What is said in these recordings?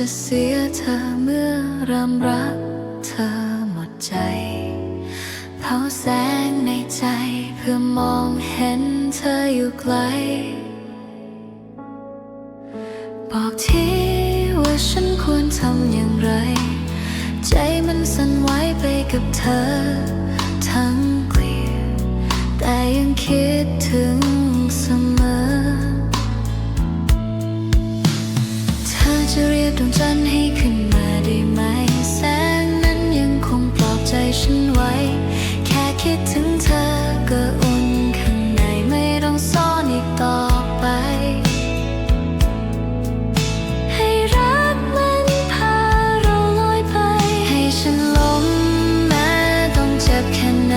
จะเสียเธอเมื่อรำรักเธอหมดใจ เผาแสงในใจเพื่อมองเห็นเธออยู่ไกล บอกทีว่าฉันควรทำอย่างไร ใจมันสั่นไหวไปกับเธอ ทั้งเกลียดแต่ยังคิดถึง ดถึงเธอก็อุ่นข้างในไม่ต้องซ่อนอีกต่อไป ให้รักมันพาเราลอยไป ให้ฉันหลงแม้ต้องเจ็บแค่ไหน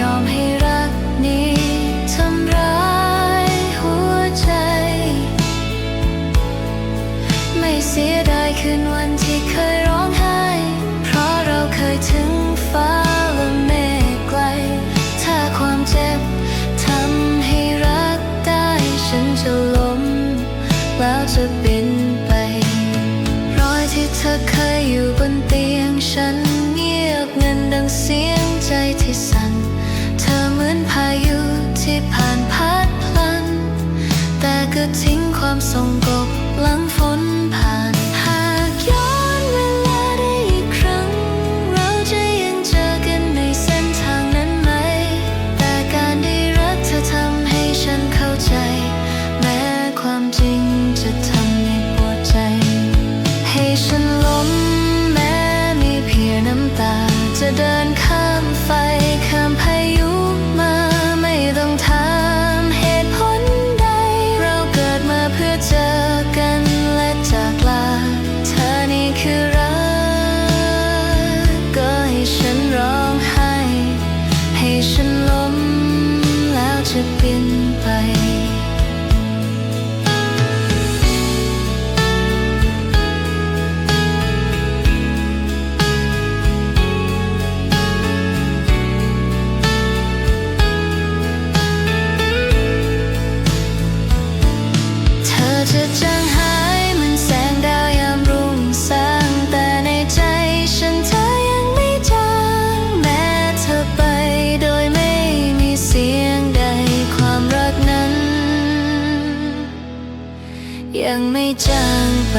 ยอมให้รักนี้ทำร้ายหัวใจ ไม่เสียดายคืนวันที่เคยร้องไห้ เพราะเราเคยถึง ฉันจะล้มแล้วจะบินไปร แล้วจะบินไปเธอจะ ยังไม่จางไป